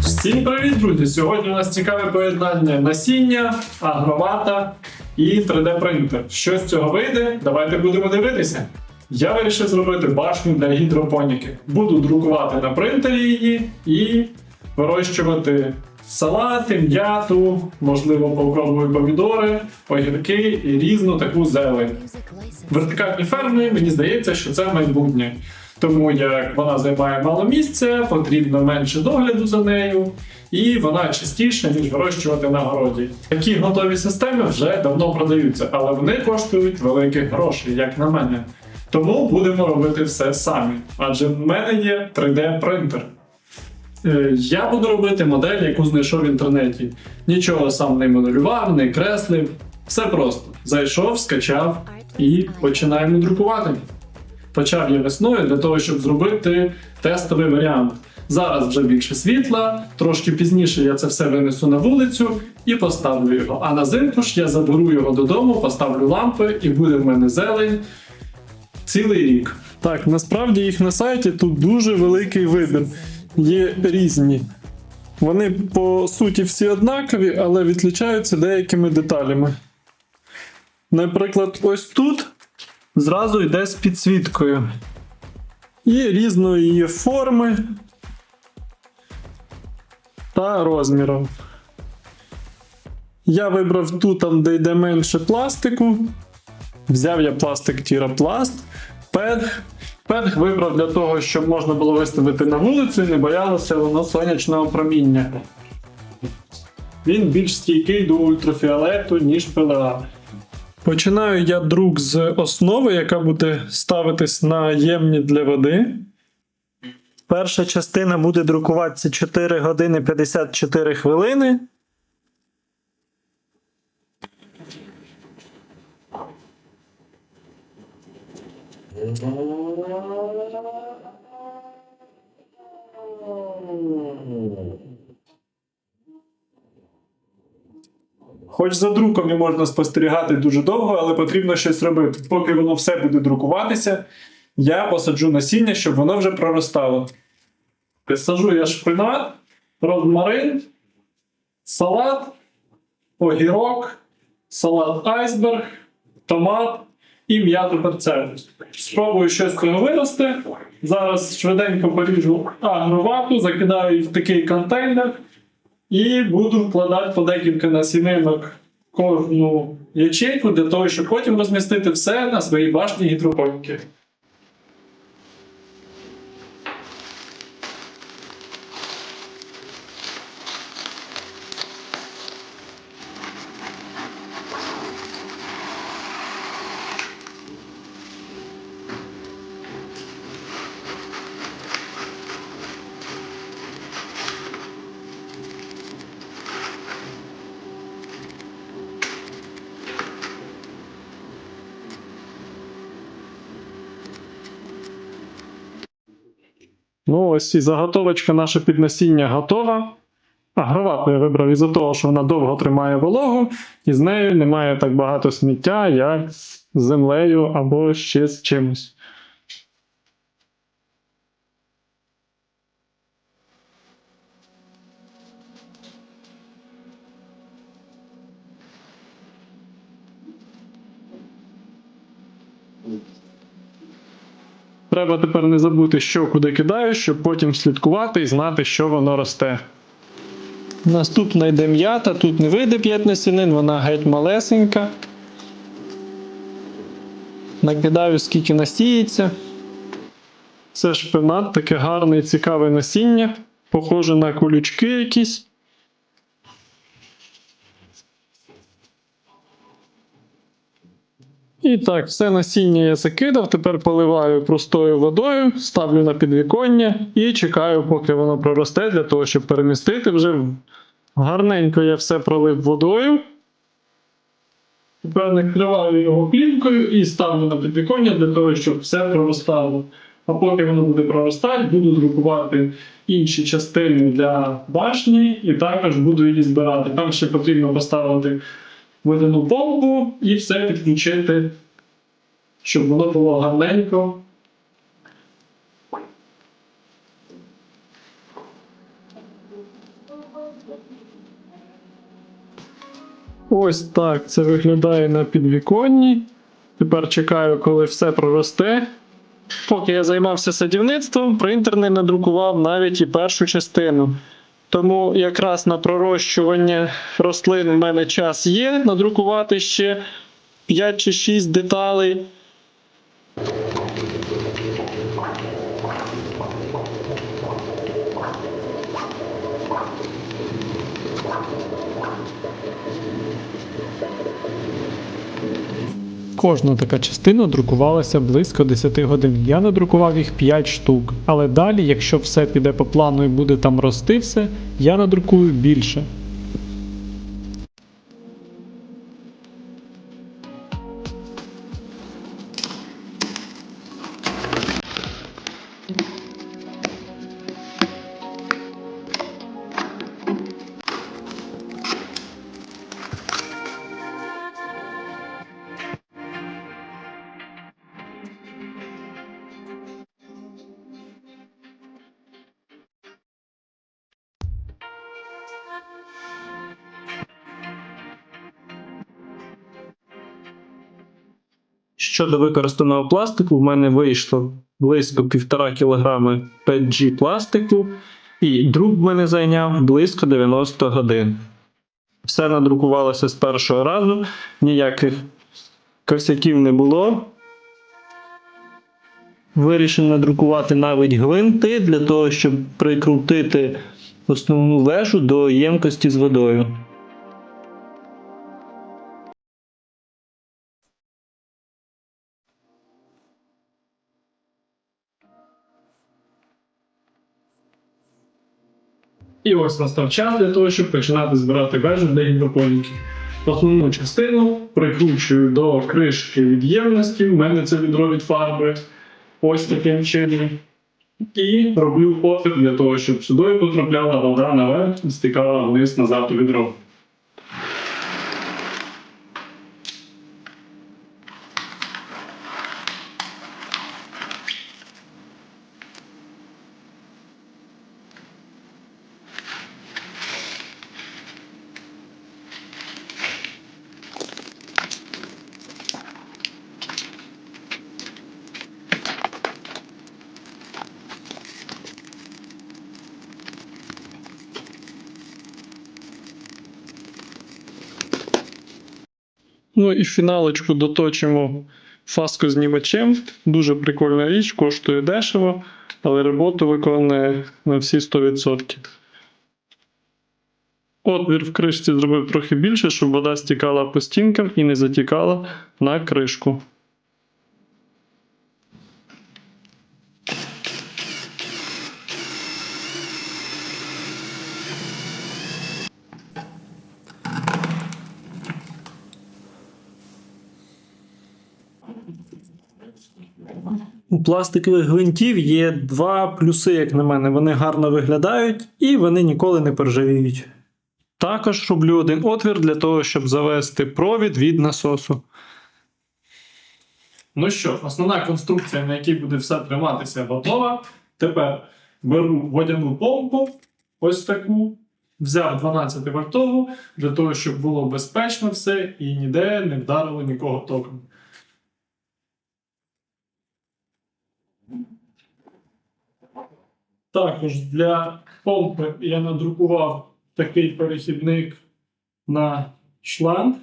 Всім привіт, друзі! Сьогодні у нас цікаве поєднання насіння, агровата і 3D принтер. Що з цього вийде? Давайте будемо дивитися. Я вирішив зробити башню для гідропоніки. Буду друкувати на принтері її і вирощувати салати, м'яту, можливо, попробую помідори, огірки і різну таку зелень. Вертикальні ферми, мені здається, що це майбутнє. Тому як вона займає мало місця, потрібно менше догляду за нею, і вона чистіша, ніж вирощувати на городі. Такі готові системи вже давно продаються, але вони коштують великих грошей, як на мене. Тому будемо робити все самі, адже в мене є 3D-принтер. Е, Я буду робити модель, яку знайшов в інтернеті. Нічого сам не моделював, не креслив. Все просто. Зайшов, скачав і починаємо друкувати. Почав я весною для того, щоб зробити тестовий варіант. Зараз вже більше світла, трошки пізніше я це все винесу на вулицю і поставлю його. А на зимку ж я заберу його додому, поставлю лампи і буде в мене зелень цілий рік. Так, насправді їх на сайті тут дуже великий вибір. Є різні. Вони по суті всі однакові, але відлічаються деякими деталями. Наприклад, ось тут зразу йде з підсвіткою. І різної є форми та розміру. Я вибрав ту там, де йде менше пластику. Взяв я пластик Тірапласт. Педг. Педг вибрав для того, щоб можна було виставити на вулицю і не боялося воно сонячного проміння. Він більш стійкий до ультрафіолету, ніж ПЛА. Починаю я друк з основи, яка буде ставитись на ємні для води. Перша частина буде друкуватися 4 години 54 хвилини. Хоч за друком і можна спостерігати дуже довго, але потрібно щось робити. Поки воно все буде друкуватися, я посаджу насіння, щоб воно вже проростало. Посаджу я шпинат, розмарин, салат, огірок, салат айсберг, томат і м'яту перцеву. Спробую щось цього вирости. Зараз швиденько поріжу агровату, закидаю в такий контейнер. І буду вкладати по декілька насінинок кожну ячейку для того, щоб потім розмістити все на своїй башні гідропоніки. Ну, ось і заготовочка наша під насіння готова. Агровату я вибрав із-за того, що вона довго тримає вологу, і з нею немає так багато сміття, як з землею або ще з чимось. Треба тепер не забути, що куди кидаю, щоб потім слідкувати і знати, що воно росте. Наступна йде м'ята, тут не вийде 5 насінин, вона геть малесенька. Накидаю, скільки насіється. Це шпинат, таке гарне і цікаве насіння, похоже на колючки якісь. І так, все насіння я закидав, тепер поливаю простою водою, ставлю на підвіконня і чекаю, поки воно проросте, для того, щоб перемістити вже. Гарненько я все пролив водою. Тепер накриваю його плівкою і ставлю на підвіконня для того, щоб все проростало. А поки воно буде проростати, буду друкувати інші частини для башні і також буду її збирати. Там ще потрібно поставити Видану бомбу і все підключити, щоб воно було гарненько. Ось так це виглядає на підвіконні. Тепер чекаю, коли все проросте. Поки я займався садівництвом, принтер не надрукував навіть і першу частину. Тому якраз на пророщування рослин в мене час є надрукувати ще 5 чи 6 деталей. Кожна така частина друкувалася близько 10 годин. Я надрукував їх 5 штук. Але далі, якщо все піде по плану і буде там рости все, я надрукую більше. Щодо використаного пластику, в мене вийшло близько 1,5 кг 5G пластику, і друк в мене зайняв близько 90 годин. Все надрукувалося з першого разу, ніяких косяків не було. Вирішив надрукувати навіть гвинти для того, щоб прикрутити основну вежу до ємкості з водою. І ось настав час для того, щоб починати збирати вежу для гідропоніки. Основну частину прикручую до кришки від ємності. У мене це відро від фарби. Ось таким чином. І роблю отвір для того, щоб сюди потрапляла вода наверх і стікала вниз назад у відро. Ну і фіналочку доточимо фаску з німачем. Дуже прикольна річ, коштує дешево, але роботу виконує на всі 100%. Отвір в кришці зробив трохи більше, щоб вода стікала по стінкам і не затікала на кришку. Пластикових гвинтів є два плюси, як на мене. Вони гарно виглядають і вони ніколи не поржавіють. Також роблю один отвір для того, щоб завести провід від насосу. Ну що, основна конструкція, на якій буде все триматися, готова. Тепер беру водяну помпу, ось таку. Взяв 12 вольтову для того, щоб було безпечно все і ніде не вдарило нікого током. Також для помпи я надрукував такий перехідник на шланг.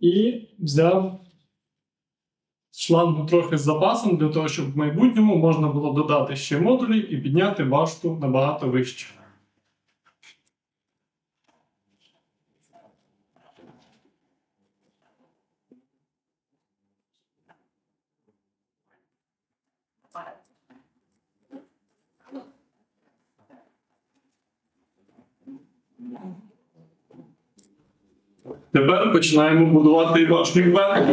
І взяв шлангу трохи з запасом для того, щоб в майбутньому можна було додати ще модулі і підняти башту набагато вище. Тепер починаємо будувати башню вверх.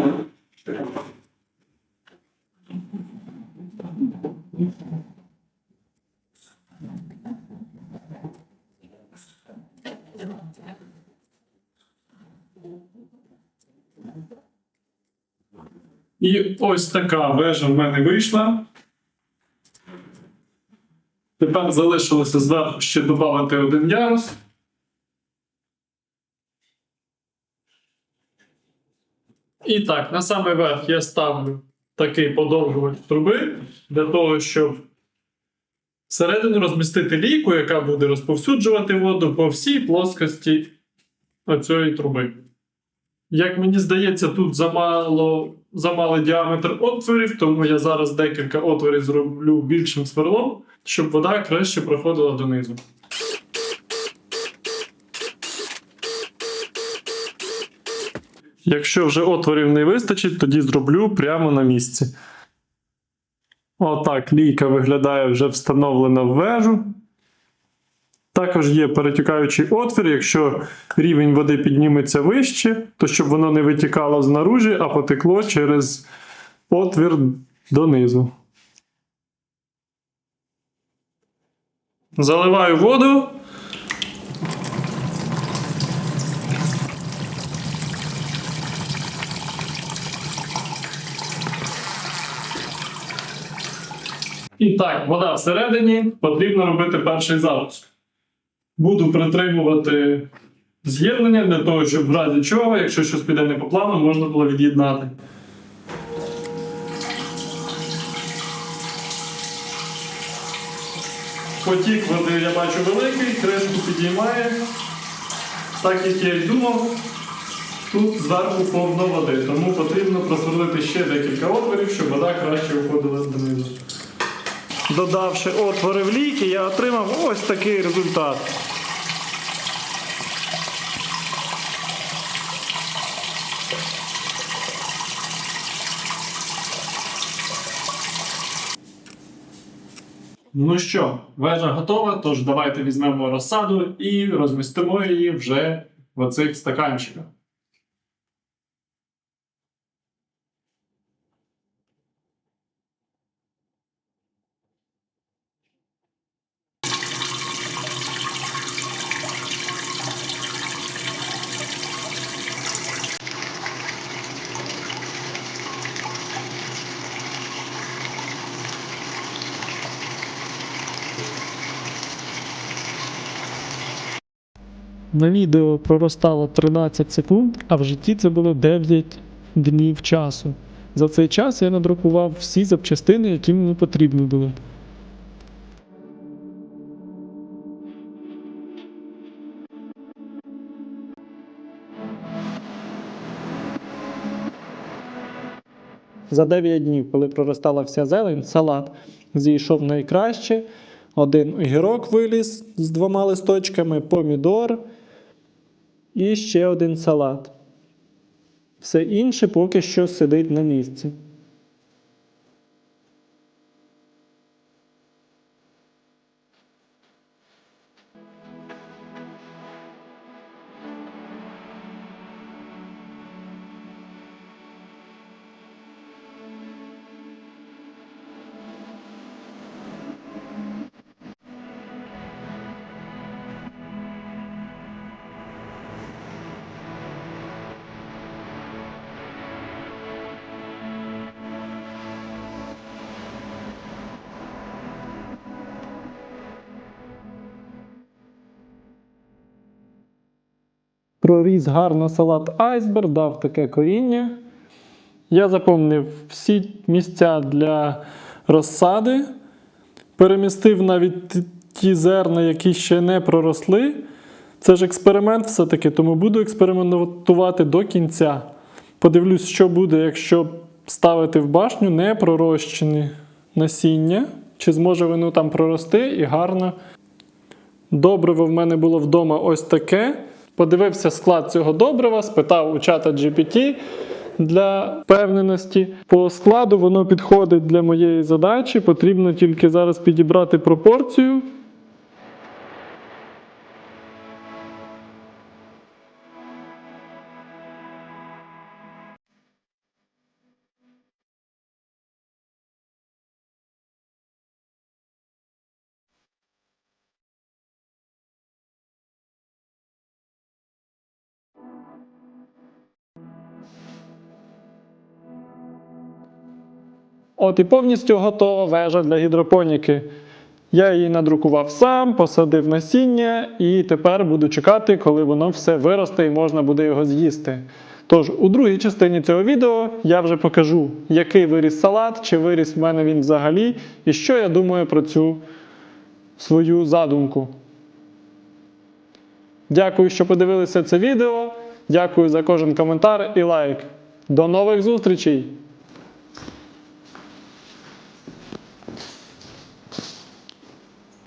І ось така вежа в мене вийшла. Тепер залишилося зверху ще додати один ярус. І так, на самий верх я ставлю такий подовжувач труби для того, щоб всередину розмістити лійку, яка буде розповсюджувати воду по всій плоскості оцієї труби. Як мені здається, тут замало, замалий діаметр отворів, тому я зараз декілька отворів зроблю більшим сверлом, щоб вода краще проходила донизу. Якщо вже отворів не вистачить, тоді зроблю прямо на місці. Отак лійка виглядає вже встановлена в вежу. Також є перетікаючий отвір. Якщо рівень води підніметься вище, то щоб воно не витікало знаружі, а потекло через отвір донизу. Заливаю воду. І так, вода всередині, потрібно робити перший запуск. Буду притримувати з'єднання для того, щоб в разі чого, якщо щось піде не по плану, можна було від'єднати. Потік води я бачу великий, кришку підіймає. Так як я й думав, тут зверху повно води, тому потрібно просверлити ще декілька отворів, щоб вода краще виходила донизу. Додавши отвори в ліки, я отримав ось такий результат. Ну що, вежа готова, тож давайте візьмемо розсаду і розмістимо її вже в оцих стаканчиках. На відео проростало 13 секунд, а в житті це було 9 днів часу. За цей час я надрукував всі запчастини, які мені потрібні були. За 9 днів, коли проростала вся зелень, салат зійшов найкраще. Один огірок виліз з двома листочками, помідор і ще один салат. Все інше поки що сидить на місці. Проріс гарно салат айсберг, дав таке коріння. Я заповнив всі місця для розсади, перемістив навіть ті зерна, які ще не проросли. Це ж експеримент все-таки, тому буду експериментувати до кінця. Подивлюсь, що буде, якщо ставити в башню непророщені насіння, чи зможе воно там прорости і гарно Добриво в мене було вдома ось таке. Подивився склад цього добрива, спитав у чата GPT для впевненості. По складу воно підходить для моєї задачі. Потрібно тільки зараз підібрати пропорцію. От і повністю готова вежа для гідропоніки. Я її надрукував сам, посадив насіння і тепер буду чекати, коли воно все виросте і можна буде його з'їсти. Тож, у другій частині цього відео я вже покажу, який виріс салат, чи виріс в мене він взагалі, і що я думаю про цю свою задумку. Дякую, що подивилися це відео. Дякую за кожен коментар і лайк. До нових зустрічей!